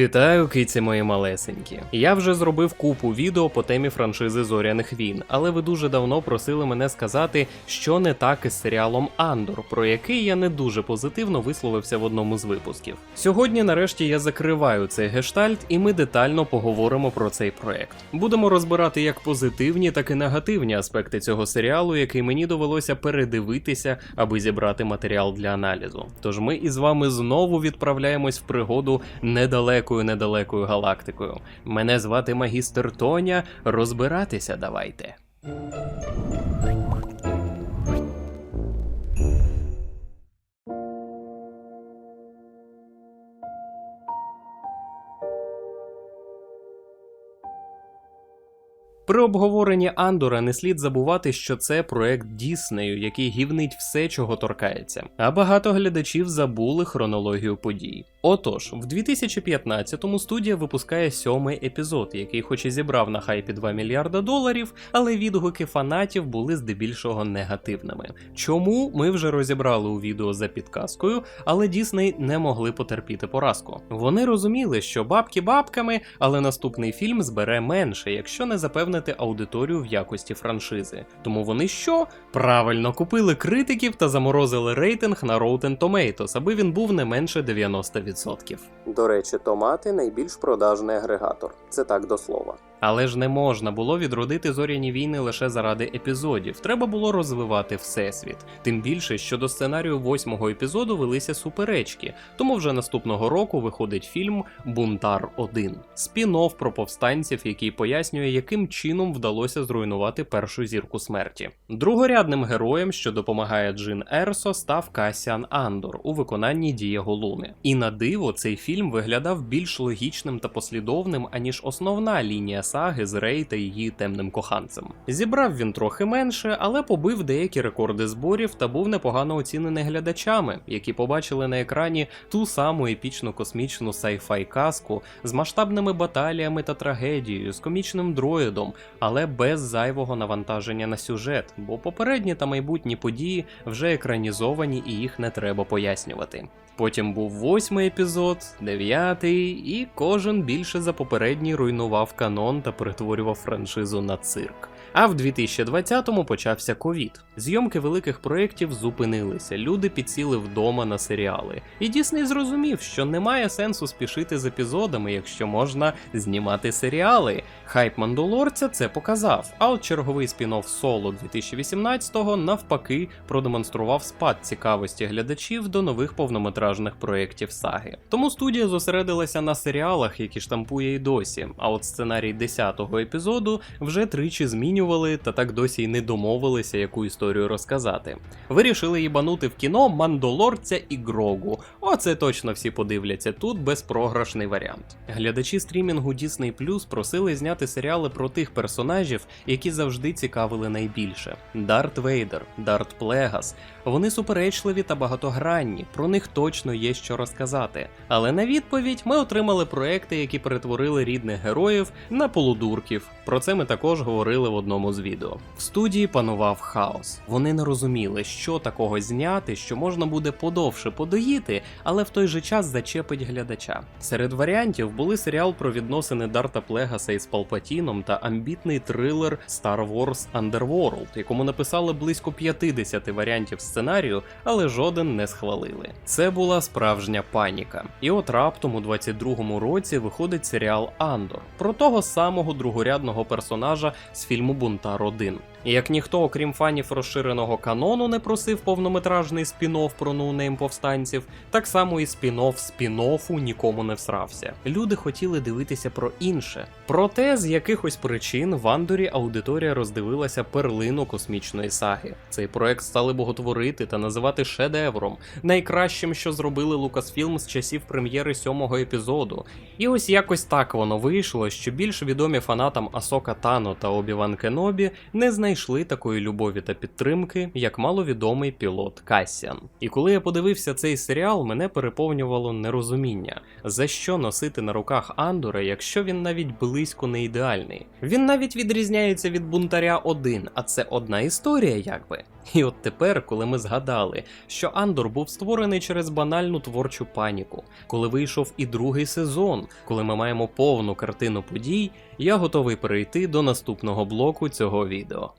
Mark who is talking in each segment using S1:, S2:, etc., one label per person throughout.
S1: Вітаю, киці мої малесенькі. Я вже зробив купу відео по темі франшизи Зоряних війн, але ви дуже давно просили мене сказати, що не так із серіалом Андор, про який я не дуже позитивно висловився в одному з випусків. Сьогодні, нарешті, я закриваю цей гештальт, і ми детально поговоримо про цей проект. Будемо розбирати як позитивні, так і негативні аспекти цього серіалу, який мені довелося передивитися, аби зібрати матеріал для аналізу. Тож ми із вами знову відправляємось в пригоду недалекою недалекою галактикою. Мене звати магістр Тоня. Розбиратися давайте. При обговоренні Андора не слід забувати, що це проект Діснею, який гівнить все, чого торкається. А багато глядачів забули хронологію подій. Отож, в 2015-му студія випускає сьомий епізод, який хоч і зібрав на хайпі 2 мільярда доларів, але відгуки фанатів були здебільшого негативними. Чому ми вже розібрали у відео за підказкою, але Дісней не могли потерпіти поразку. Вони розуміли, що бабки бабками, але наступний фільм збере менше, якщо не запевнити аудиторію в якості франшизи. Тому вони що? Правильно купили критиків та заморозили рейтинг на Rotten Tomatoes, аби він був не менше 90%. До речі, томати найбільш продажний агрегатор. Це так до слова. Але ж не можна було відродити зоряні війни лише заради епізодів. Треба було розвивати всесвіт. Тим більше, що до сценарію восьмого епізоду велися суперечки. Тому вже наступного року виходить фільм Бунтар 1 спін-офф про повстанців, який пояснює, яким чином вдалося зруйнувати першу зірку смерті. Другорядним героєм, що допомагає Джин Ерсо, став Касіан Андор у виконанні Дієго Луни. І на диво цей фільм виглядав більш логічним та послідовним, аніж основна лінія саги з Рей та її темним коханцем. Зібрав він трохи менше, але побив деякі рекорди зборів та був непогано оцінений глядачами, які побачили на екрані ту саму епічну космічну сайфай казку з масштабними баталіями та трагедією, з комічним дроїдом, але без зайвого навантаження на сюжет, бо попередні та майбутні події вже екранізовані і їх не треба пояснювати. Потім був восьмий епізод, дев'ятий, і кожен більше за попередній руйнував канон та перетворював франшизу на цирк. А в 2020-му почався ковід. Зйомки великих проєктів зупинилися, люди підсіли вдома на серіали. І Дісней зрозумів, що немає сенсу спішити з епізодами, якщо можна знімати серіали. Хайп Мандалорця це показав. А от черговий спін-офф соло 2018-го навпаки продемонстрував спад цікавості глядачів до нових повнометражних проєктів саги. Тому студія зосередилася на серіалах, які штампує й досі. А от сценарій 10-го епізоду вже тричі змінювали та так досі й не домовилися, яку історію розказати. Вирішили їбанути в кіно Мандолорця і Грогу. Оце точно всі подивляться. Тут безпрограшний варіант. Глядачі стрімінгу Disney Plus просили зняти серіали про тих персонажів, які завжди цікавили найбільше: Дарт Вейдер, Дарт Плегас. Вони суперечливі та багатогранні, про них точно є що розказати. Але на відповідь ми отримали проекти, які перетворили рідних героїв на полудурків. Про це ми також говорили в одному з відео. В студії панував хаос. Вони не розуміли, що такого зняти, що можна буде подовше подоїти, але в той же час зачепить глядача. Серед варіантів були серіал про відносини Дарта Плегаса із Палпатіном та амбітний трилер Star Wars Underworld, якому написали близько 50 варіантів сценарію, але жоден не схвалили. Це була справжня паніка. І от раптом у 22-му році виходить серіал Андор про того самого другорядного персонажа з фільму Бунтар 1. Як ніхто, окрім фанів розширеного канону, не просив повнометражний спін-офф про ноунейм повстанців, так само і спін-офф спін-оффу нікому не всрався. Люди хотіли дивитися про інше. Проте з якихось причин в Андорі аудиторія роздивилася перлину космічної саги. Цей проект стали боготворити та називати шедевром, найкращим, що зробили Лукасфілм з часів прем'єри сьомого епізоду. І ось якось так воно вийшло, що більш відомі фанатам Асока Тано та Обі-Ван Кенобі не знайшли такої любові та підтримки, як маловідомий пілот Касіан. І коли я подивився цей серіал, мене переповнювало нерозуміння, за що носити на руках Андора, якщо він навіть близько не ідеальний. Він навіть відрізняється від бунтаря один, а це одна історія, якби. І от тепер, коли ми згадали, що Андор був створений через банальну творчу паніку, коли вийшов і другий сезон, коли ми маємо повну картину подій, я готовий перейти до наступного блоку цього відео.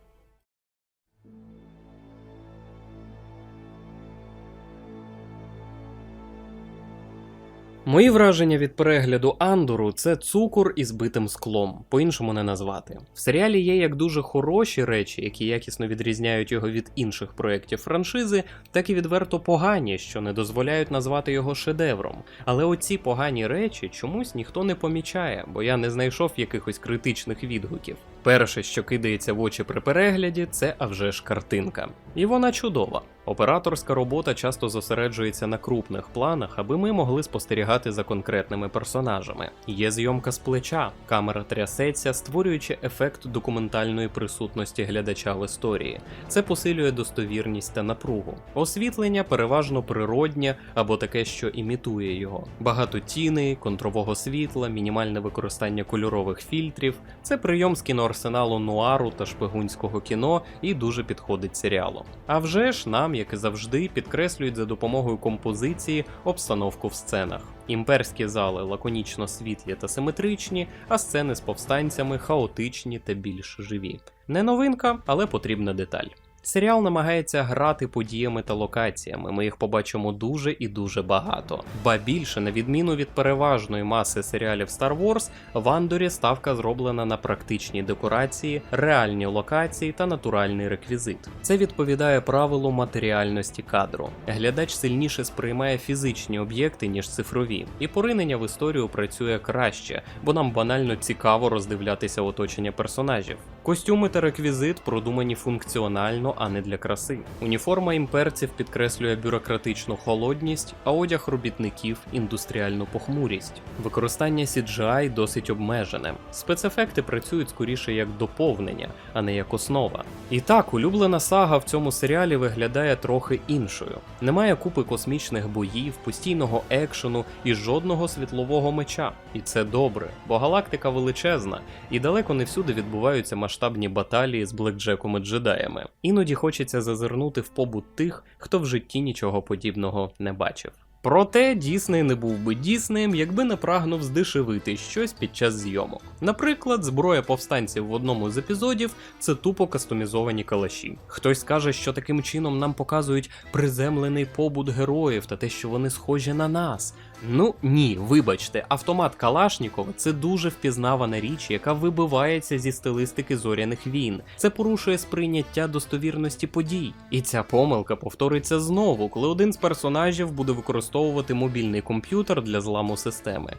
S1: Мої враження від перегляду Андору це цукор із битим склом, по-іншому не назвати. В серіалі є як дуже хороші речі, які якісно відрізняють його від інших проєктів франшизи, так і відверто погані, що не дозволяють назвати його шедевром. Але оці погані речі чомусь ніхто не помічає, бо я не знайшов якихось критичних відгуків. Перше, що кидається в очі при перегляді, це а вже ж картинка. І вона чудова. Операторська робота часто зосереджується на крупних планах, аби ми могли спостерігати за конкретними персонажами. Є зйомка з плеча, камера трясеться, створюючи ефект документальної присутності глядача в історії. Це посилює достовірність та напругу. Освітлення переважно природнє або таке, що імітує його. Багато тіней, контрового світла, мінімальне використання кольорових фільтрів. Це прийом з кіноарсеналу нуару та шпигунського кіно і дуже підходить серіалу. А вже ж нам, як і завжди, підкреслюють за допомогою композиції обстановку в сценах. Імперські зали лаконічно світлі та симетричні, а сцени з повстанцями хаотичні та більш живі. Не новинка, але потрібна деталь. Серіал намагається грати подіями та локаціями. Ми їх побачимо дуже і дуже багато. Ба більше, на відміну від переважної маси серіалів Star Wars, в Андорі ставка зроблена на практичні декорації, реальні локації та натуральний реквізит. Це відповідає правилу матеріальності кадру. Глядач сильніше сприймає фізичні об'єкти ніж цифрові, і поринення в історію працює краще, бо нам банально цікаво роздивлятися оточення персонажів. Костюми та реквізит продумані функціонально, а не для краси. Уніформа імперців підкреслює бюрократичну холодність, а одяг робітників індустріальну похмурість. Використання CGI досить обмежене. Спецефекти працюють скоріше як доповнення, а не як основа. І так, улюблена сага в цьому серіалі виглядає трохи іншою. Немає купи космічних боїв, постійного екшену і жодного світлового меча. І це добре, бо галактика величезна, і далеко не всюди відбуваються масштабні баталії з блекджеком і джедаями. Іноді хочеться зазирнути в побут тих, хто в житті нічого подібного не бачив. Проте Дісней не був би Діснеєм, якби не прагнув здешевити щось під час зйомок. Наприклад, зброя повстанців в одному з епізодів це тупо кастомізовані калаші. Хтось скаже, що таким чином нам показують приземлений побут героїв та те, що вони схожі на нас. Ну ні, вибачте, автомат Калашнікова це дуже впізнавана річ, яка вибивається зі стилистики зоряних війн. Це порушує сприйняття достовірності подій. І ця помилка повториться знову, коли один з персонажів буде використовувати мобільний комп'ютер для зламу системи.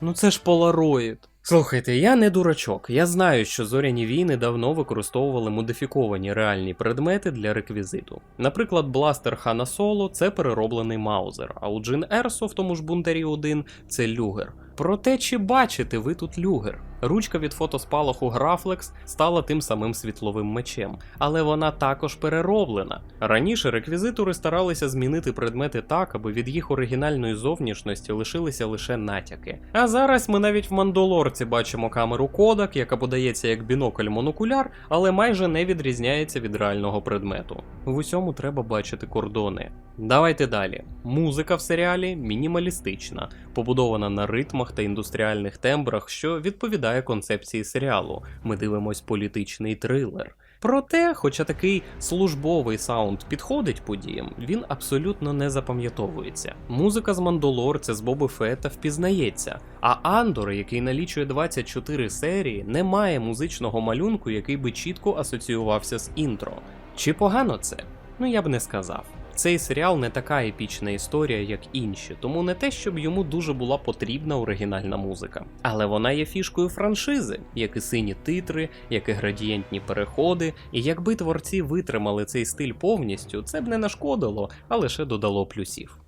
S1: Ну це ж полароїд. Слухайте, я не дурачок. Я знаю, що зоряні війни давно використовували модифіковані реальні предмети для реквізиту. Наприклад, бластер Хана Соло це перероблений маузер, а у Джин Ерсо в тому ж бунтарі 1 це люгер. Проте чи бачите ви тут люгер? Ручка від фотоспалаху Графлекс стала тим самим світловим мечем, але вона також перероблена. Раніше реквізитори старалися змінити предмети так, аби від їх оригінальної зовнішності лишилися лише натяки. А зараз ми навіть в Мандолорці бачимо камеру Kodak, яка подається як бінокль-монокуляр, але майже не відрізняється від реального предмету. В усьому треба бачити кордони. Давайте далі. Музика в серіалі мінімалістична, побудована на ритмах та індустріальних тембрах, що відповідає концепції серіалу. Ми дивимось політичний трилер. Проте, хоча такий службовий саунд підходить подіям, він абсолютно не запам'ятовується. Музика з Мандолорця з Боби Фета впізнається, а Андор, який налічує 24 серії, не має музичного малюнку, який би чітко асоціювався з інтро. Чи погано це? Ну я б не сказав. Цей серіал не така епічна історія, як інші, тому не те, щоб йому дуже була потрібна оригінальна музика. Але вона є фішкою франшизи, як і сині титри, як і градієнтні переходи. І якби творці витримали цей стиль повністю, це б не нашкодило, а лише додало плюсів.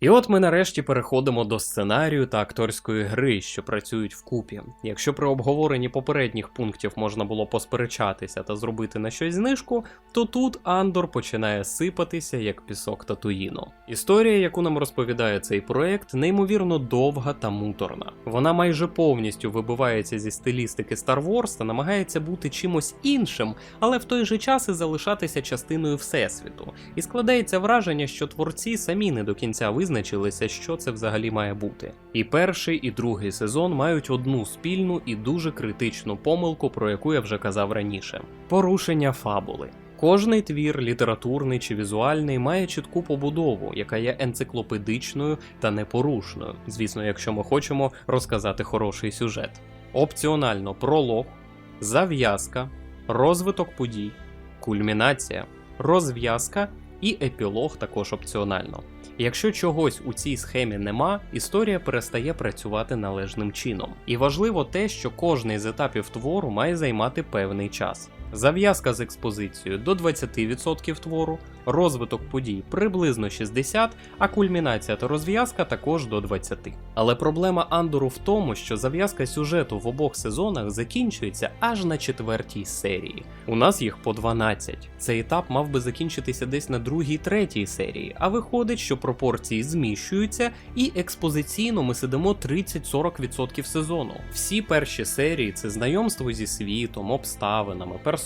S1: І от ми нарешті переходимо до сценарію та акторської гри, що працюють вкупі. Якщо при обговоренні попередніх пунктів можна було посперечатися та зробити на щось знижку, то тут Андор починає сипатися як пісок Татуїну. Історія, яку нам розповідає цей проект, неймовірно довга та муторна. Вона майже повністю вибивається зі стилістики Star Wars та намагається бути чимось іншим, але в той же час і залишатися частиною всесвіту. І складається враження, що творці самі не до кінця визначилися, що це взагалі має бути. І перший, і другий сезон мають одну спільну і дуже критичну помилку, про яку я вже казав раніше: порушення фабули. Кожний твір, літературний чи візуальний, має чітку побудову, яка є енциклопедичною та непорушною. Звісно, якщо ми хочемо розказати хороший сюжет. Опціонально пролог, зав'язка, розвиток подій, кульмінація, розв'язка і епілог також опціонально. Якщо чогось у цій схемі нема, історія перестає працювати належним чином. І важливо те, що кожний з етапів твору має займати певний час. Зав'язка з експозицією до 20% твору, розвиток подій приблизно 60%, а кульмінація та розв'язка також до 20%. Але проблема Андору в тому, що зав'язка сюжету в обох сезонах закінчується аж на четвертій серії. У нас їх по 12. Цей етап мав би закінчитися десь на другій третій серії, а виходить, що пропорції зміщуються, і експозиційно ми сидимо 30-40% сезону. Всі перші серії це знайомство зі світом, обставинами, персонажами,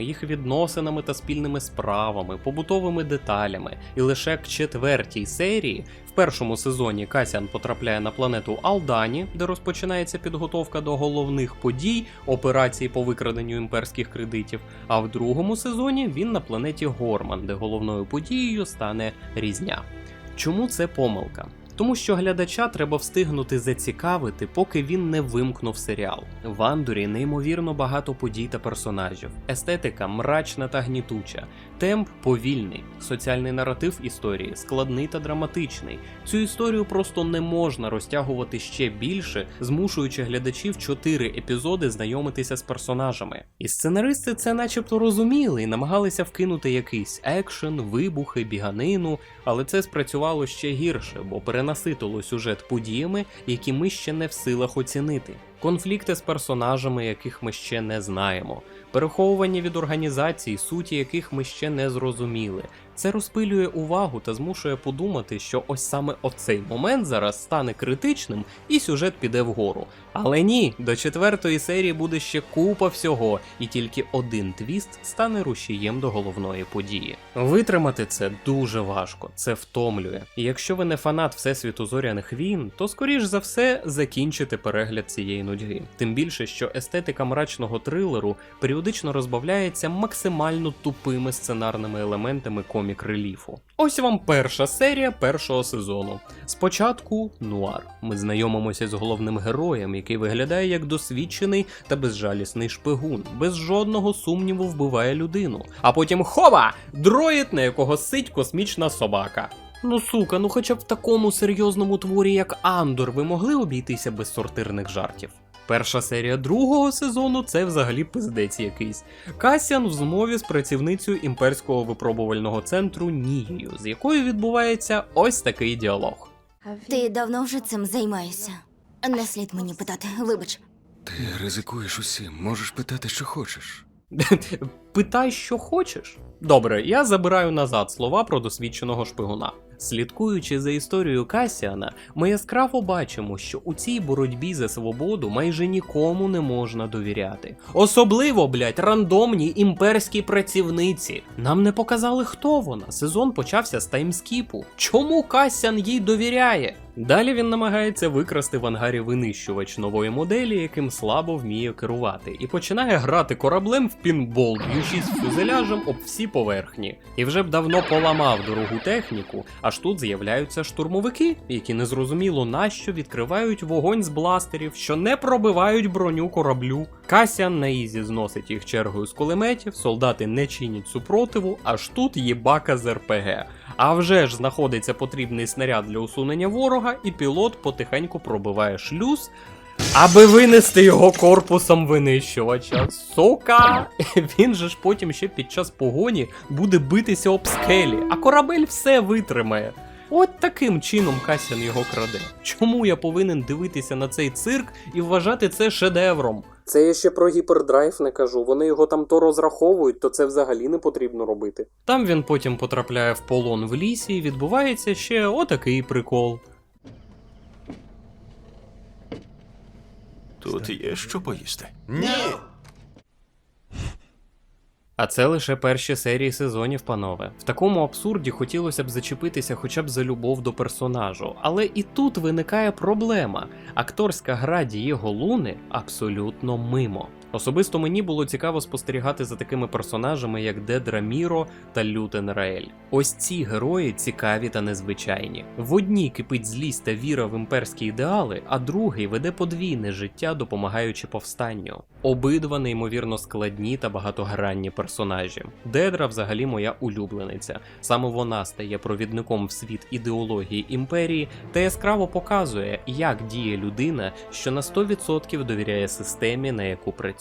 S1: їх відносинами та спільними справами, побутовими деталями. І лише к четвертій серії в першому сезоні Касян потрапляє на планету Алдані, де розпочинається підготовка до головних подій операції по викраденню імперських кредитів. А в другому сезоні він на планеті Горман, де головною подією стане різня. Чому це помилка? Тому що глядача треба встигнути зацікавити, поки він не вимкнув серіал. В Андорі неймовірно багато подій та персонажів, естетика мрачна та гнітуча, темп повільний, соціальний наратив історії складний та драматичний. Цю історію просто не можна розтягувати ще більше, змушуючи глядачів чотири епізоди знайомитися з персонажами. І сценаристи це начебто розуміли і намагалися вкинути якийсь екшен, вибухи, біганину, але це спрацювало ще гірше, бо перенаситило сюжет подіями, які ми ще не в силах оцінити. Конфлікти з персонажами, яких ми ще не знаємо, переховування від організацій, суті яких ми ще не зрозуміли. Це розпилює увагу та змушує подумати, що ось саме оцей момент зараз стане критичним і сюжет піде вгору. Але ні, до четвертої серії буде ще купа всього, і тільки один твіст стане рушієм до головної події. Витримати це дуже важко, це втомлює. І якщо ви не фанат Всесвіту зоряних війн, то скоріш за все закінчите перегляд цієї нудьги. Тим більше, що естетика мрачного трилеру періодично розбавляється максимально тупими сценарними елементами комік реліфу. Ось вам перша серія першого сезону. Спочатку нуар. Ми знайомимося з головним героєм, який виглядає як досвідчений та безжалісний шпигун, без жодного сумніву вбиває людину. А потім хова! Дроїд, на якого сить космічна собака. Ну сука, ну хоча б в такому серйозному творі, як Андор, ви могли обійтися без сортирних жартів. Перша серія другого сезону це взагалі пиздець якийсь. Касян в змові з працівницею імперського випробувального центру Нією, з якою відбувається ось такий діалог.
S2: Ти давно вже цим займаєшся. Не слід мені питати, вибач.
S3: Ти ризикуєш усім, можеш питати, що хочеш.
S1: Питай, що хочеш. Добре, я забираю назад слова про досвідченого шпигуна. Слідкуючи за історією Касіана, ми яскраво бачимо, що у цій боротьбі за свободу майже нікому не можна довіряти. Особливо, блять, рандомній імперській працівниці. Нам не показали, хто вона. Сезон почався з таймскіпу. Чому Касян їй довіряє? Далі він намагається викрасти в ангарі винищувач нової моделі, яким слабо вміє керувати, і починає грати кораблем в пінбол, б'ючись фюзеляжем об всі поверхні. І вже б давно поламав дорогу техніку, аж тут з'являються штурмовики, які незрозуміло нащо відкривають вогонь з бластерів, що не пробивають броню кораблю. Касян на ізі зносить їх чергою з кулеметів, солдати не чинять супротиву, аж тут є бака з РПГ. А вже ж знаходиться потрібний снаряд для усунення ворога, і пілот потихеньку пробиває шлюз, аби винести його корпусом винищувача. Сука! Він же ж потім ще під час погоні буде битися об скелі, а корабель все витримає. От таким чином Касян його краде. Чому я повинен дивитися на цей цирк і вважати це шедевром? Це я ще про гіпердрайв не кажу. Вони його там то розраховують, то це взагалі не потрібно робити. Там він потім потрапляє в полон в лісі і відбувається ще отакий прикол.
S4: Тут є що поїсти.
S1: А це лише перші серії сезонів, панове. В такому абсурді хотілося б зачепитися хоча б за любов до персонажу. Але і тут виникає проблема. Акторська гра Дієго Луни абсолютно мимо. Особисто мені було цікаво спостерігати за такими персонажами, як Дедра Міро та Лютен Раель. Ось ці герої цікаві та незвичайні. В одній кипить злість та віра в імперські ідеали, а другий веде подвійне життя, допомагаючи повстанню. Обидва неймовірно складні та багатогранні персонажі. Дедра взагалі моя улюблениця. Саме вона стає провідником в світ ідеології імперії та яскраво показує, як діє людина, що на 100% довіряє системі, на яку працює.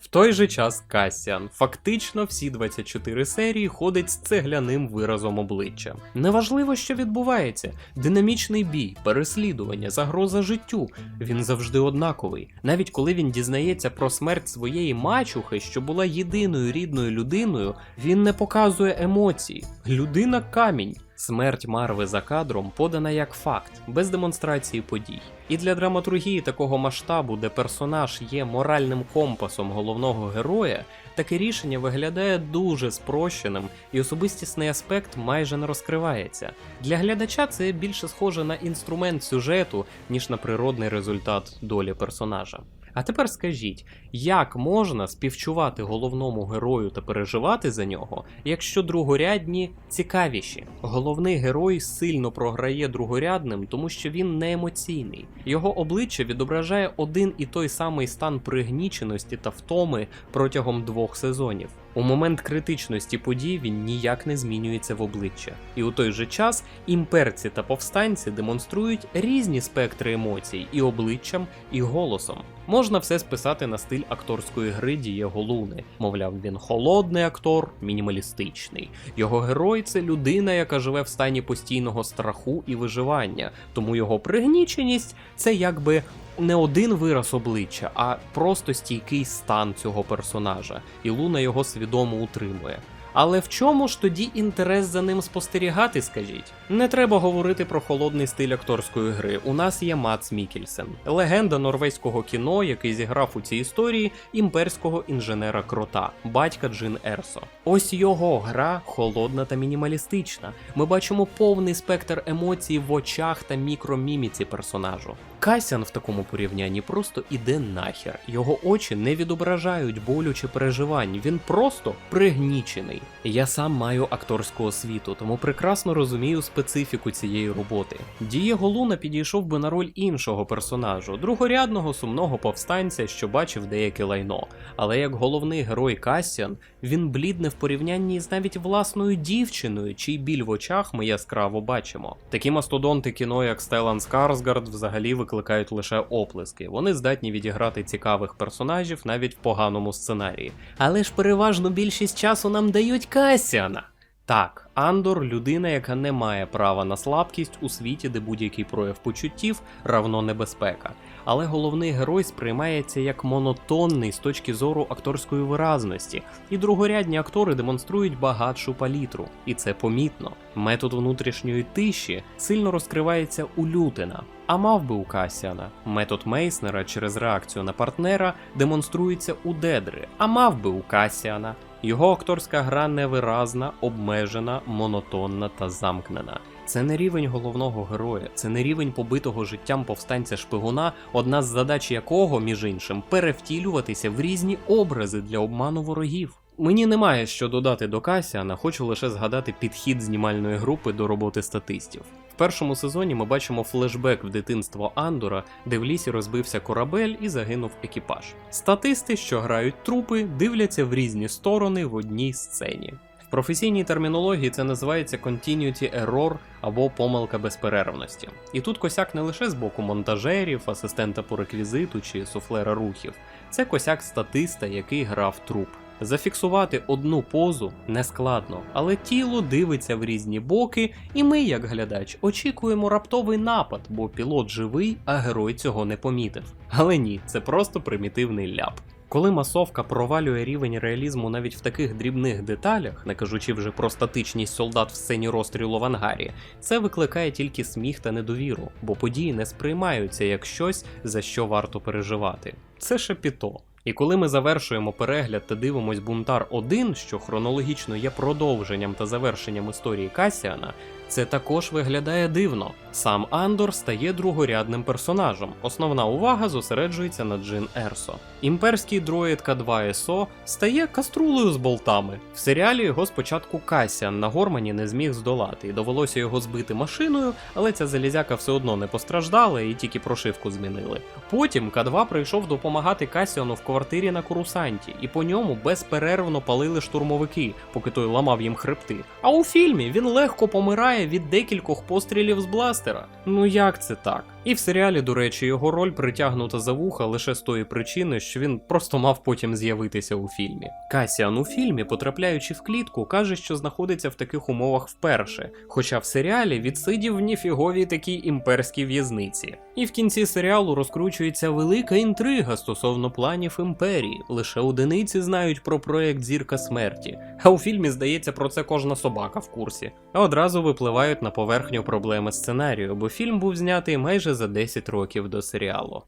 S1: В той же час Касіан фактично всі 24 серії ходить з цегляним виразом обличчя. Неважливо, що відбувається: динамічний бій, переслідування, загроза життю. Він завжди однаковий. Навіть коли він дізнається про смерть своєї мачухи, що була єдиною рідною людиною, він не показує емоцій. Людина камінь. Смерть Марви за кадром подана як факт, без демонстрації подій. І для драматургії такого масштабу, де персонаж є моральним компасом головного героя, таке рішення виглядає дуже спрощеним, і особистісний аспект майже не розкривається. Для глядача це більше схоже на інструмент сюжету, ніж на природний результат долі персонажа. А тепер скажіть, як можна співчувати головному герою та переживати за нього, якщо другорядні цікавіші? Головний герой сильно програє другорядним, тому що він не емоційний. Його обличчя відображає один і той самий стан пригніченості та втоми протягом двох сезонів. У момент критичності подій він ніяк не змінюється в обличчя. І у той же час імперці та повстанці демонструють різні спектри емоцій і обличчям, і голосом. Можна все списати на стиль акторської гри Дієго Луни. Мовляв, він холодний актор, мінімалістичний. Його герой це людина, яка живе в стані постійного страху і виживання, тому його пригніченість це якби не один вираз обличчя, а просто стійкий стан цього персонажа, і Луна його свідомо утримує. Але в чому ж тоді інтерес за ним спостерігати, скажіть? Не треба говорити про холодний стиль акторської гри. У нас є Мац Мікельсен, легенда норвезького кіно, який зіграв у цій історії імперського інженера Крота, батька Джин Ерсо. Ось його гра холодна та мінімалістична. Ми бачимо повний спектр емоцій в очах та мікроміміці персонажу. Касян в такому порівнянні просто іде нахер. Його очі не відображають болю чи переживань. Він просто пригнічений. Я сам маю акторську освіту, тому прекрасно розумію специфіку цієї роботи. Дієго Луна підійшов би на роль іншого персонажу, другорядного сумного повстанця, що бачив деяке лайно. Але як головний герой Касян, він блідне в порівнянні з навіть власною дівчиною, чий біль в очах ми яскраво бачимо. Такі мастодонти кіно, як Стелан Скарсгард, взагалі викликають лише оплески. Вони здатні відіграти цікавих персонажів навіть в поганому сценарії. Але ж переважно більшість часу нам дають Касіана. Так, Андор людина, яка не має права на слабкість у світі, де будь-який прояв почуттів равно небезпека. Але головний герой сприймається як монотонний з точки зору акторської виразності, і другорядні актори демонструють багатшу палітру, і це помітно. Метод внутрішньої тиші сильно розкривається у Лютена, а мав би у Касіана. Метод Мейснера через реакцію на партнера демонструється у Дедри, а мав би у Касіана. Його акторська гра невиразна, обмежена, монотонна та замкнена. Це не рівень головного героя, це не рівень побитого життям повстанця шпигуна, одна з задач якого, між іншим, перевтілюватися в різні образи для обману ворогів. Мені немає що додати до Касіана, хочу лише згадати підхід знімальної групи до роботи статистів. Першому сезоні ми бачимо флешбек в дитинство Андора, де в лісі розбився корабель і загинув екіпаж. Статисти, що грають трупи, дивляться в різні сторони в одній сцені. В професійній термінології це називається continuity error або помилка безперервності. І тут косяк не лише з боку монтажерів, асистента по реквізиту чи суфлера рухів, це косяк статиста, який грав труп. Зафіксувати одну позу нескладно, але тіло дивиться в різні боки, і ми, як глядач, очікуємо раптовий напад, бо пілот живий, а герой цього не помітив. Але ні, це просто примітивний ляп. Коли масовка провалює рівень реалізму навіть в таких дрібних деталях, не кажучи вже про статичність солдат в сцені розстрілу в ангарі, це викликає тільки сміх та недовіру, бо події не сприймаються як щось, за що варто переживати. Це шепіто. І коли ми завершуємо перегляд та дивимось Бунтар 1, що хронологічно є продовженням та завершенням історії Касіана, це також виглядає дивно. Сам Андор стає другорядним персонажем. Основна увага зосереджується на Джин Ерсо. Імперський дроїд К2 СО стає каструлею з болтами. В серіалі його спочатку Касіан на Гормані не зміг здолати, і довелося його збити машиною, але ця залізяка все одно не постраждала і тільки прошивку змінили. Потім К2 прийшов допомагати Касіану в квартирі на Курусанті, і по ньому безперервно палили штурмовики, поки той ламав їм хребти. А у фільмі він легко помирає від декількох пострілів з бластера. Ну як це так? І в серіалі, до речі, його роль притягнута за вуха лише з тої причини, що він просто мав потім з'явитися у фільмі. Касіан у фільмі, потрапляючи в клітку, каже, що знаходиться в таких умовах вперше, хоча в серіалі відсидів в ніфіговій такій імперській в'язниці. І в кінці серіалу розкручується велика інтрига стосовно планів імперії. Лише одиниці знають про проект Зірка смерті. А у фільмі здається про це кожна собака в курсі. А одразу випливають на поверхню проблеми сценарію, бо фільм був знятий майже за 10 років до серіалу.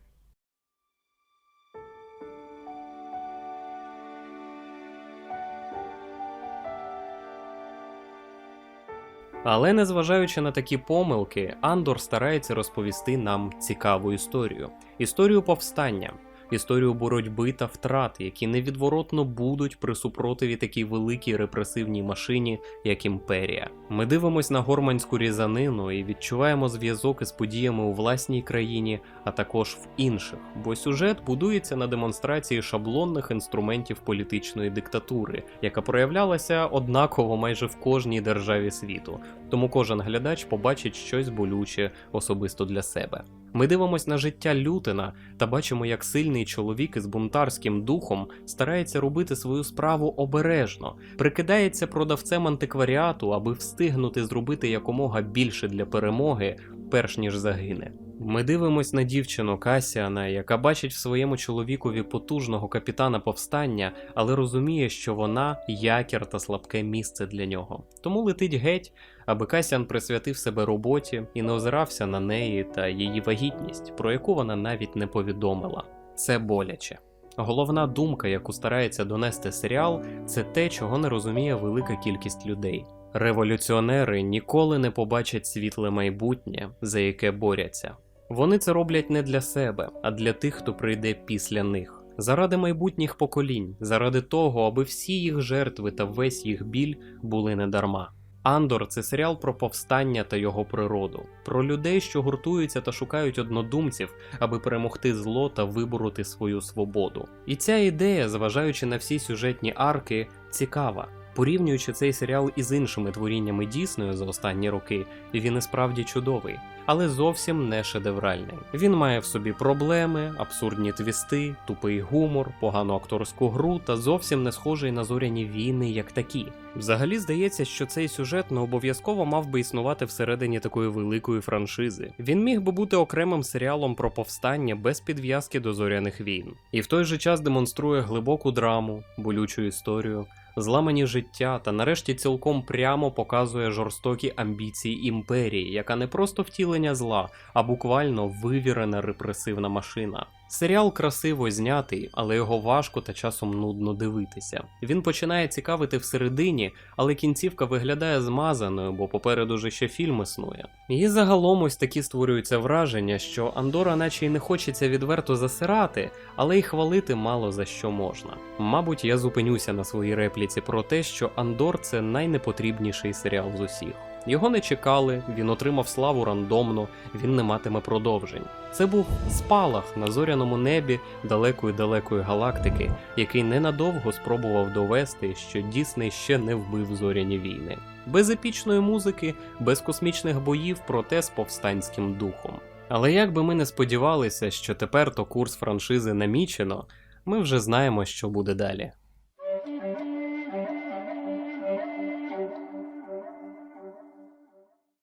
S1: Але незважаючи на такі помилки, Андор старається розповісти нам цікаву історію: історію повстання, історію боротьби та втрат, які невідворотно будуть при супротиві такій великій репресивній машині, як імперія. Ми дивимось на горманську різанину і відчуваємо зв'язок із подіями у власній країні, а також в інших, бо сюжет будується на демонстрації шаблонних інструментів політичної диктатури, яка проявлялася однаково майже в кожній державі світу. Тому кожен глядач побачить щось болюче особисто для себе. Ми дивимось на життя Лютина та бачимо, як сильний чоловік із бунтарським духом старається робити свою справу обережно, прикидається продавцем антикваріату, аби встигнути зробити якомога більше для перемоги, перш ніж загине. Ми дивимось на дівчину Касіана, яка бачить в своєму чоловікові потужного капітана повстання, але розуміє, що вона якір та слабке місце для нього. Тому летить геть, аби Касіан присвятив себе роботі і не озирався на неї та її вагітність, про яку вона навіть не повідомила. Це боляче. Головна думка, яку старається донести серіал, це те, чого не розуміє велика кількість людей. Революціонери ніколи не побачать світле майбутнє, за яке борються. Вони це роблять не для себе, а для тих, хто прийде після них. Заради майбутніх поколінь, заради того, аби всі їх жертви та весь їх біль були недарма. Андор це серіал про повстання та його природу, про людей, що гуртуються та шукають однодумців, аби перемогти зло та вибороти свою свободу. І ця ідея, зважаючи на всі сюжетні арки, цікава. Порівнюючи цей серіал із іншими творіннями Діснею за останні роки, він і справді чудовий, але зовсім не шедевральний. Він має в собі проблеми, абсурдні твісти, тупий гумор, погану акторську гру та зовсім не схожий на зоряні війни як такі. Взагалі здається, що цей сюжет не обов'язково мав би існувати всередині такої великої франшизи. Він міг би бути окремим серіалом про повстання без підв'язки до зоряних війн, і в той же час демонструє глибоку драму, болючу історію зламані життя та нарешті цілком прямо показує жорстокі амбіції імперії, яка не просто втілення зла, а буквально вивірена репресивна машина. Серіал красиво знятий, але його важко та часом нудно дивитися. Він починає цікавити всередині, але кінцівка виглядає змазаною, бо попереду же ще фільм існує. І загалом ось такі створюються враження, що Андора, наче й не хочеться відверто засирати, але й хвалити мало за що можна. Мабуть, я зупинюся на своїй репліці про те, що Андор це найнепотрібніший серіал з усіх. Його не чекали, він отримав славу рандомно, він не матиме продовжень. Це був спалах на зоряному небі далекої далекої галактики, який ненадовго спробував довести, що Дісней ще не вбив зоряні війни. Без епічної музики, без космічних боїв, проте з повстанським духом. Але як би ми не сподівалися, що тепер то курс франшизи намічено, ми вже знаємо, що буде далі.